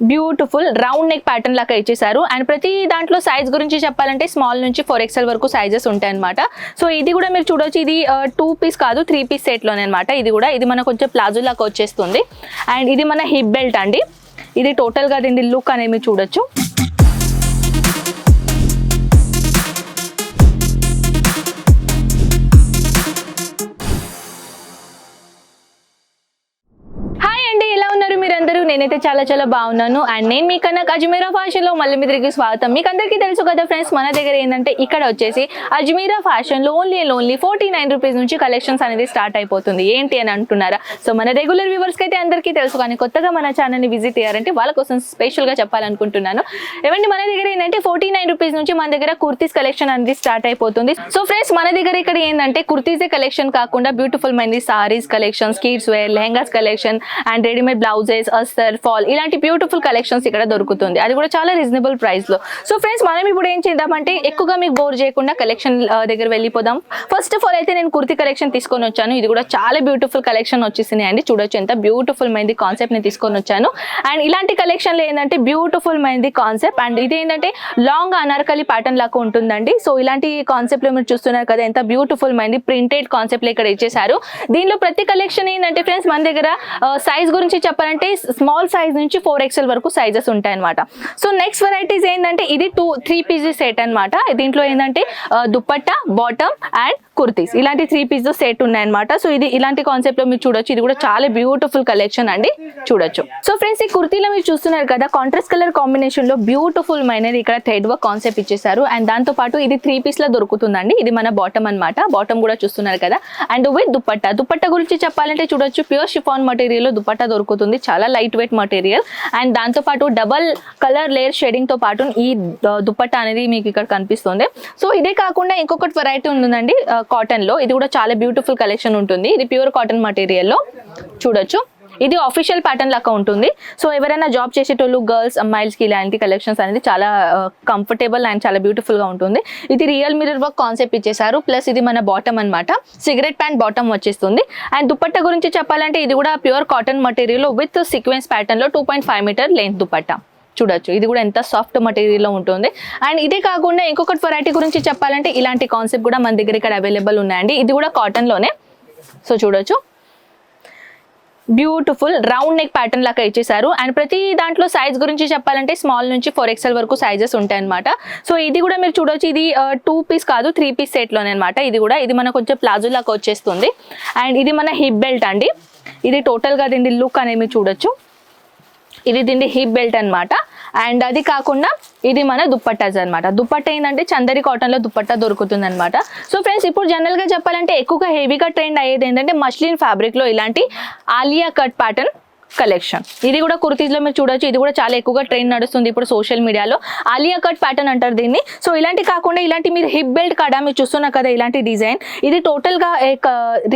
Beautiful round neck pattern లాగా ఇచ్చేసారు and ప్రతి దాంట్లో సైజ్ గురించి చెప్పాలంటే స్మాల్ నుంచి ఫోర్ ఎక్స్ఎల్ వరకు సైజెస్ ఉంటాయి అనమాట సో ఇది కూడా మీరు చూడొచ్చు. ఇది టూ పీస్ కాదు త్రీ పీస్ సెట్లోనే అనమాట ఇది కూడా ఇది మన కొంచెం ప్లాజో లాగా వచ్చేస్తుంది. అండ్ ఇది మన హిప్ బెల్ట్ అండి. ఇది టోటల్గా దీని లుక్ అనేది మీరు చూడొచ్చు. నేనైతే చాలా చాలా బాగున్నాను. అండ్ నేను మీకన్నా అజ్మీరా ఫ్యాషన్లో మళ్ళీ మీ దగ్గరికి స్వాగతం. మీకు అందరికీ తెలుసు కదా ఫ్రెండ్స్ మన దగ్గర ఏంటంటే ఇక్కడ వచ్చేసి అజ్మీరా ఫ్యాషన్లో only and only forty nine rupees నుంచి కలెక్షన్స్ అనేది స్టార్ట్ అయిపోతుంది. ఏంటి అని అంటున్నారా? సో మన రెగ్యులర్ వ్యూవర్స్కి అయితే అందరికీ తెలుసు కానీ కొత్తగా మన ఛానల్ని విజిట్ అయ్యారంటే వాళ్ళ కోసం స్పెషల్గా చెప్పాలనుకుంటున్నాను. ఏమంటే మన దగ్గర ఏంటంటే ఫోర్టీ నైన్ రూపీస్ నుంచి మన దగ్గర కుర్తీస్ కలెక్షన్ అనేది స్టార్ట్ అయిపోతుంది. సో ఫ్రెండ్స్ మన దగ్గర ఇక్కడ ఏంటంటే కుర్తీసే కలెక్షన్ కాకుండా beautiful మైంది saris collections kids wear lehengas collection and readymade blouses అస్తర్ fall ఇలాంటి బ్యూటిఫుల్ కలెక్షన్స్ ఇక్కడ దొరుకుతుంది. అది కూడా చాలా రీజనబుల్ ప్రైస్లో. సో ఫ్రెండ్స్ మనం ఇప్పుడు ఏం చేద్దామంటే ఎక్కువగా మీకు బోర్ చేయకుండా కలెక్షన్ దగ్గర వెళ్ళిపోదాం. ఫస్ట్ ఆఫ్ ఆల్ అయితే నేను కుర్తి కలెక్షన్ తీసుకొని వచ్చాను. ఇది కూడా చాలా బ్యూటిఫుల్ కలెక్షన్ వచ్చేసినాయి అండి. చూడొచ్చు ఎంత బ్యూటిఫుల్ మైంది కాన్సెప్ట్ నేను తీసుకొని వచ్చాను. అండ్ ఇలాంటి కలెక్షన్లు ఏంటంటే బ్యూటిఫుల్ మైంది కాన్సెప్ట్ అండ్ ఇది ఏంటంటే లాంగ్ అనార్కలి ప్యాటర్న్ లాగా ఉంటుందండి. సో ఇలాంటి కాన్సెప్ట్లో మీరు చూస్తున్నారు కదా ఎంత బ్యూటిఫుల్ మైంది ప్రింటెడ్ కాన్సెప్ట్ ఇక్కడ ఇచ్చేసారు దీనిలో ప్రతి కలెక్షన్ ఏంటంటే ఫ్రెండ్స్ మన దగ్గర సైజ్ గురించి చెప్పాలంటే స్మాల్ సైజ్ నుంచి ఫోర్ ఎక్స్ఎల్ వరకు సైజెస్ ఉంటాయి అనమాట సో నెక్స్ట్ వెరైటీస్ ఏంటంటే ఇది టూ త్రీ పీసెస్ సెట్ అనమాట దీంట్లో ఏంటంటే దుప్పట్ట బాటమ్ అండ్ కుర్తీస్. ఇలాంటి త్రీ పీస్ సెట్ ఉన్నాయన్నమాట. సో ఇది ఇలాంటి కాన్సెప్ట్లో మీరు చూడొచ్చు. ఇది కూడా చాలా బ్యూటిఫుల్ కలెక్షన్ అండి. చూడొచ్చు. సో ఫ్రెండ్స్ ఈ కుర్తీలో మీరు చూస్తున్నారు కదా కాంట్రాస్ట్ కలర్ కాంబినేషన్లో బ్యూటిఫుల్ మైనది ఇక్కడ థ్రెడ్ వర్క్ కాన్సెప్ట్ ఇచ్చేసారు అండ్ దాంతో పాటు ఇది త్రీ పీస్లో దొరుకుతుందండి. ఇది మన బాటమ్ అన్నమాట. బాటమ్ కూడా చూస్తున్నారు కదా. And with dupatta. దుప్పట్ట గురించి చెప్పాలంటే చూడొచ్చు. ప్యూర్ షిఫాన్ మటీరియల్లో దుప్పట్ట దొరుకుతుంది. చాలా లైట్ వెయిట్ మటీరియల్ అండ్ దాంతో పాటు డబల్ కలర్ లేయర్ షేడింగ్తో పాటు ఈ దుప్పట్ట అనేది మీకు ఇక్కడ కనిపిస్తుంది. సో ఇదే కాకుండా ఇంకొకటి వెరైటీ ఉంటుందండి కాటన్లో. ఇది కూడా చాలా బ్యూటిఫుల్ కలెక్షన్ ఉంటుంది. ఇది ప్యూర్ కాటన్ మటీరియల్లో. చూడొచ్చు. ఇది ఆఫీషియల్ ప్యాటర్న్ లాగా ఉంటుంది. సో ఎవరైనా జాబ్ చేసేటోళ్ళు గర్ల్స్ అమ్మాయిలకి ఇలాంటి కలెక్షన్స్ అనేది చాలా uh, కంఫర్టబుల్ అండ్ చాలా బ్యూటిఫుల్గా ఉంటుంది. ఇది రియల్ మిరర్ వర్క్ కాన్సెప్ట్ ఇచ్చేసారు ప్లస్ ఇది మన బాటమ్ అన్నమాట. సిగరెట్ ప్యాంట్ బాటమ్ వచ్చేస్తుంది. అండ్ దుపట్ట గురించి చెప్పాలంటే ఇది కూడా pure cotton material with sequence ప్యాటర్న్లో two point five metre length dupatta చూడొచ్చు. ఇది కూడా ఎంత సాఫ్ట్ మటీరియల్లో ఉంటుంది. అండ్ ఇదే కాకుండా ఇంకొకటి వెరైటీ గురించి చెప్పాలంటే ఇలాంటి కాన్సెప్ట్ కూడా మన దగ్గర ఇక్కడ అవైలబుల్ ఉన్నాయండి. ఇది కూడా కాటన్లోనే సో చూడొచ్చు. బ్యూటిఫుల్ రౌండ్ నెక్ ప్యాటర్న్ లాగా ఇచ్చేసారు అండ్ ప్రతి దాంట్లో సైజ్ గురించి చెప్పాలంటే స్మాల్ నుంచి ఫోర్ ఎక్స్ఎల్ వరకు సైజెస్ ఉంటాయి అనమాట సో ఇది కూడా మీరు చూడొచ్చు. ఇది టూ పీస్ కాదు త్రీ పీస్ సెట్లోనే అనమాట ఇది కూడా ఇది మన కొంచెం ప్లాజో లాగా వచ్చేస్తుంది. అండ్ ఇది మన హిప్ బెల్ట్ అండి. ఇది టోటల్గా దీని లుక్ అనేది మీరు చూడొచ్చు. ఇది దీని హిప్ బెల్ట్ అనమాట అండ్ అది కాకుండా ఇది మన దుప్పట్టాస్ అన్నమాట. దుప్పట్ట ఏంటంటే చందరి కాటన్లో దుప్పట్టా దొరుకుతుంది అనమాట సో ఫ్రెండ్స్ ఇప్పుడు జనరల్గా చెప్పాలంటే ఎక్కువగా హెవీగా ట్రెండ్ అయ్యేది ఏంటంటే మస్లిన్ ఫ్యాబ్రిక్లో ఇలాంటి ఆలియా కట్ ప్యాటర్న్ కలెక్షన్. ఇది కూడా కుర్తీస్లో మీరు చూడొచ్చు. ఇది కూడా చాలా ఎక్కువగా ట్రెండ్ నడుస్తుంది ఇప్పుడు సోషల్ మీడియాలో. ఆలియా కట్ ప్యాటర్న్ అంటారు దీన్ని. సో ఇలాంటి కాకుండా ఇలాంటి మీరు హిప్ బెల్ట్ కాడా? మీరు చూస్తున్నారు కదా ఇలాంటి డిజైన్ ఇది టోటల్గా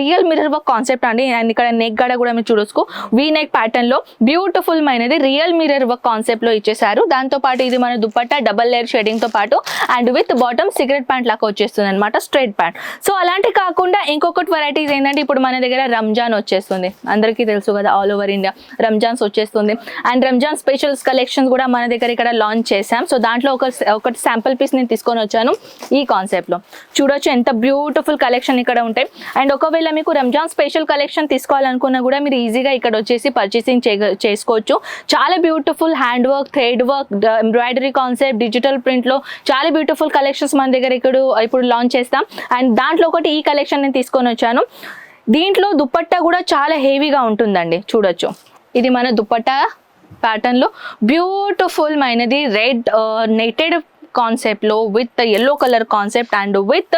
రియల్ మిర్రర్ వర్క్ కాన్సెప్ట్ అండి. అండ్ ఇక్కడ నెక్ గడ కూడా మీరు చూడొచ్చు. వీ నెక్ ప్యాటర్న్లో బ్యూటిఫుల్ మైనది రియల్ మిర్రర్ వర్క్ కాన్సెప్ట్లో ఇచ్చేసారు దాంతో పాటు ఇది మన దుప్పట్టా డబల్ లేయర్ షేడింగ్తో పాటు. And with bottom cigarette pant లాగా వచ్చేస్తుంది అనమాట స్ట్రైట్ ప్యాంట్ సో అలాంటి కాకుండా ఇంకొకటి వెరైటీస్ ఏంటంటే ఇప్పుడు మన దగ్గర రంజాన్ వచ్చేస్తుంది. అందరికీ తెలుసు కదా ఆల్ ఓవర్ ఇండియా రంజాన్స్ వచ్చేస్తుంది అండ్ రంజాన్ స్పెషల్స్ కలెక్షన్స్ కూడా మన దగ్గర ఇక్కడ లాంచ్ చేసాం సో దాంట్లో ఒక ఒకటి శాంపుల్ పీస్ నేను తీసుకొని వచ్చాను ఈ కాన్సెప్ట్లో. చూడొచ్చు ఎంత బ్యూటిఫుల్ కలెక్షన్ ఇక్కడ ఉంటాయి. అండ్ ఒకవేళ మీకు రంజాన్ స్పెషల్ కలెక్షన్ తీసుకోవాలనుకున్నా కూడా మీరు ఈజీగా ఇక్కడ వచ్చేసి పర్చేసింగ్ చేసుకోవచ్చు. చాలా beautiful hand work thread work embroidery concept digital ప్రింట్లో చాలా బ్యూటిఫుల్ కలెక్షన్స్ మన దగ్గర ఇక్కడ ఇప్పుడు లాంచ్ చేస్తాం. అండ్ దాంట్లో ఒకటి ఈ కలెక్షన్ నేను తీసుకొని వచ్చాను. దీంట్లో దుప్పట్ట కూడా చాలా హెవీగా ఉంటుందండి. చూడొచ్చు. ఇది మన దుపట్టా ప్యాటర్న్లో బ్యూటిఫుల్ మైనది రెడ్ నెటెడ్ కాన్సెప్ట్లో with yellow colour concept and with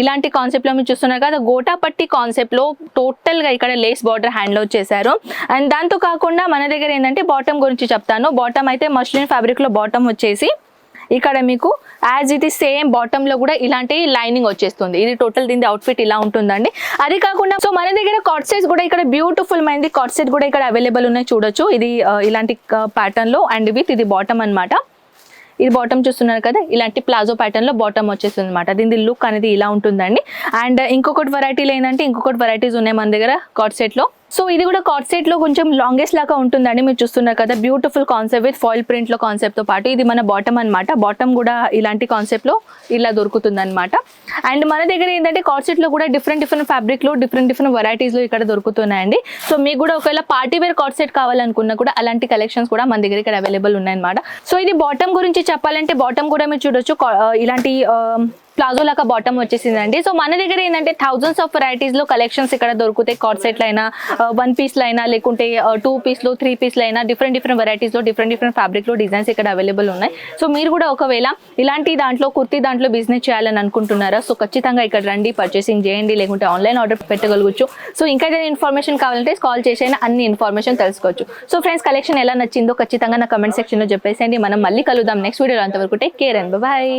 ఇలాంటి కాన్సెప్ట్లో మీరు చూస్తున్నారు కదా గోటాపట్టి కాన్సెప్ట్లో టోటల్గా ఇక్కడ లేస్ బార్డర్ హ్యాండ్లో చేశారు. అండ్ దాంతో కాకుండా మన దగ్గర ఏంటంటే బాటమ్ గురించి చెప్తాను. బాటమ్ అయితే మస్లిన్ ఫ్యాబ్రిక్లో బాటమ్ వచ్చేసి ఇక్కడ మీకు యాజ్ ఇట్ ఈస్ సేమ్ బాటమ్లో కూడా ఇలాంటి లైనింగ్ వచ్చేస్తుంది. ఇది టోటల్ దీని అవుట్ఫిట్ ఇలా ఉంటుందండి. అది కాకుండా సో మన దగ్గర కాట్ సెట్స్ కూడా ఇక్కడ బ్యూటిఫుల్ మైంది కాట్ సెట్ కూడా ఇక్కడ అవైలబుల్ ఉన్నాయి చూడొచ్చు. ఇది uh, ఇలాంటి uh, ప్యాటర్న్లో అండ్ విత్ ఇది బాటమ్ అన్నమాట. ఇది బాటమ్ చూస్తున్నారు కదా ఇలాంటి ప్లాజో ప్యాటర్న్లో బాటమ్ వచ్చేస్తుంది అనమాట దీని లుక్ అనేది ఇలా ఉంటుందండి. అండ్ ఇంకొకటి వెరైటీలు ఏంటంటే ఇంకొకటి వెరైటీస్ ఉన్నాయి మన దగ్గర కాట్ సెట్లో. సో ఇది కూడా కార్డ్ సెట్లో కొంచెం లాంగెస్ట్ లాగా ఉంటుందండి మీరు చూస్తున్నారు కదా. బ్యూటిఫుల్ కాన్సెప్ట్ విత్ ఫాయిల్ ప్రింట్లో కాన్సెప్ట్తో పాటు ఇది మన బాటమ్ అన్నమాట. బాటమ్ కూడా ఇలాంటి కాన్సెప్ట్లో ఇలా దొరుకుతుంది అనమాట అండ్ మన దగ్గర ఏంటంటే కార్డ్ సెట్లో కూడా డిఫరెంట్ డిఫరెంట్ ఫ్యాబ్రిక్లో డిఫరెంట్ డిఫరెంట్ వెరైటీస్లో ఇక్కడ దొరుకుతున్నాయండి. సో మీకు కూడా ఒకవేళ పార్టీ వేర్ కార్డ్ సెట్ కావాలనుకున్నా కూడా అలాంటి కలెక్షన్స్ కూడా మన దగ్గర ఇక్కడ అవైలబుల్ ఉన్నాయన్నమాట. సో ఇది బాటమ్ గురించి చెప్పాలంటే బాటమ్ కూడా మీరు చూడొచ్చు. కా- ఇలాంటి ప్లాజో లాగా బాటమ్ వచ్చేసిందండి. సో మన దగ్గర ఏంటంటే థౌజండ్స్ ఆఫ్ వెరైటీస్లో కలెక్షన్స్ ఇక్కడ దొరుకుతాయి. కార్డ్ సెట్లు అయినా వన్ పీస్లో అయినా లేకుంటే టూ పీస్లో త్రీ పీస్లో అయినా డిఫరెంట్ డిఫరెంట్ వెరైటీస్లో డిఫరెంట్ డిఫరెంట్ ఫ్యాబ్రిక్లో డిజైన్స్ ఇక్కడ అవైలబుల్ ఉన్నాయి. సో మీరు కూడా ఒకవేళ ఇలాంటి దాంట్లో కుర్తీ దాంట్లో బిజినెస్ చేయాలని అనుకుంటున్నారా? సో ఖచ్చితంగా ఇక్కడ రండి పర్చేసింగ్ చేయండి లేకుంటే ఆన్లైన్ ఆర్డర్ పెట్టగలగచ్చు. సో ఇంకా ఏదైనా ఇన్ఫర్మేషన్ కావాలంటే కాల్ చేసైనా అన్ని ఇన్ఫర్మేషన్ తెలుసుకోవచ్చు. సో ఫ్రెండ్స్ కలెక్షన్ ఎలా నచ్చిందో ఖచ్చితంగా నా కమెంట్ సెక్షన్లో చెప్పేసేయండి. మనం మళ్ళీ కలుద్దాం. నెక్స్ట్ వీడియోలో అంతవరకు టేక్ కేర్ అండ్ బాయ్